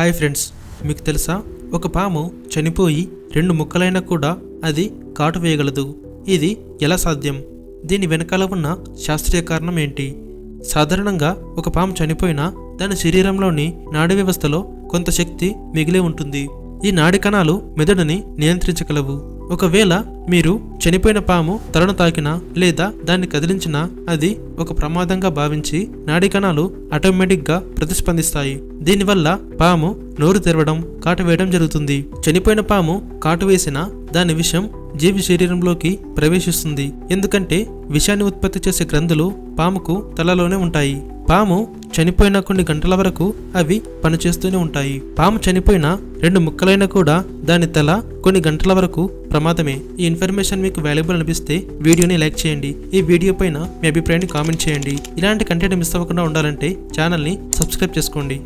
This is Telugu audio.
హాయ్ ఫ్రెండ్స్ మీకు తెలుసా? ఒక పాము చనిపోయి రెండు ముక్కలైనా కూడా అది కాటు వేయగలదు. ఇది ఎలా సాధ్యం? దీని వెనకాల ఉన్న శాస్త్రీయ కారణం ఏంటి? సాధారణంగా ఒక పాము చనిపోయినా దాని శరీరంలోని నాడీ వ్యవస్థలో కొంత శక్తి మిగిలే ఉంటుంది. ఈ నాడి కణాలు మెదడుని నియంత్రించగలవు. ఒకవేళ మీరు చనిపోయిన పాము తలను తాకినా లేదా దాన్ని కదిలించినా అది ఒక ప్రమాదంగా భావించి నాడీ కణాలు ఆటోమేటిక్గా ప్రతిస్పందిస్తాయి. దీనివల్ల పాము నోరు తెరవడం కాటు వేయడం జరుగుతుంది. చనిపోయిన పాము కాటు వేసిన దాని విషం జీవి శరీరంలోకి ప్రవేశిస్తుంది. ఎందుకంటే విషాన్ని ఉత్పత్తి చేసే గ్రంథులు పాముకు తలలోనే ఉంటాయి. పాము చనిపోయిన కొన్ని గంటల వరకు అవి పనిచేస్తూనే ఉంటాయి. పాము చనిపోయిన రెండు ముక్కలైనా కూడా దాని తల కొన్ని గంటల వరకు ప్రమాదమే. ఈ ఇన్ఫర్మేషన్ మీకు వాల్యుబుల్ అనిపిస్తే వీడియోని లైక్ చేయండి. ఈ వీడియో పైన మీ అభిప్రాయాన్ని కామెంట్ చేయండి. ఇలాంటి కంటెంట్ మిస్ అవ్వకుండా ఉండాలంటే ఛానల్ని సబ్స్క్రైబ్ చేసుకోండి.